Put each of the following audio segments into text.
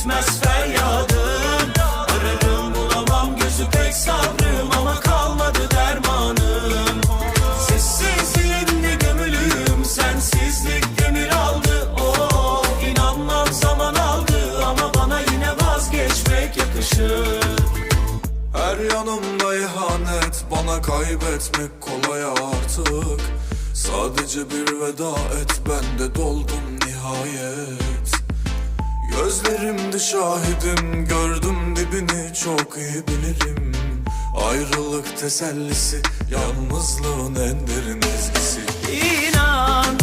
bitmez feryadım Ararım bulamam gözü pek sabrım ama kalmadı dermanım. Sessizliğinde gömülüyüm sensizlik demir aldı. O oh, inanmam zaman aldı ama bana yine vazgeçmek yakışır. Her yanımda ihanet bana kaybetmek kolay artık. Sadece bir veda et ben de doldum nihayet. Gözlerimde şahidim Gördüm dibini çok iyi bilirim. Ayrılık tesellisi Yalnızlığın en derin ezgisi. İnan,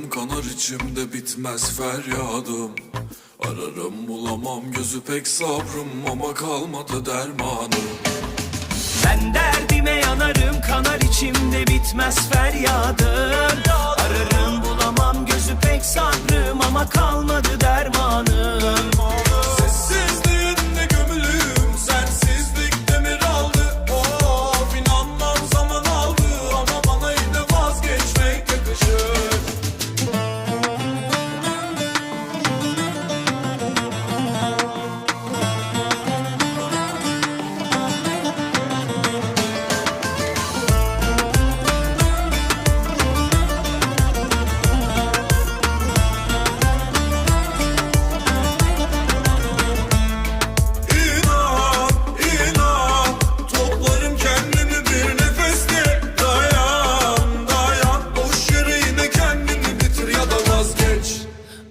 yanarım kanar içimde bitmez feryadım Ararım bulamam gözü pek sabrım ama kalmadı dermanım. Ben derdime yanarım kanar içimde bitmez feryadım Ararım bulamam gözü pek sabrım ama kalmadı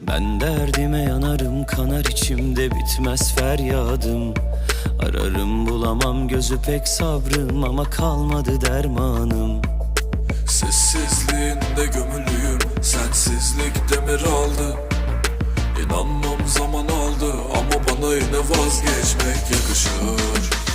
Ben derdime yanarım kanar içimde bitmez feryadım. Ararım bulamam gözü pek sabrım ama kalmadı dermanım. Sessizliğinde gömülüyüm Sensizlik demir aldı. İnanmam zaman aldı Ama bana yine vazgeçmek yakışır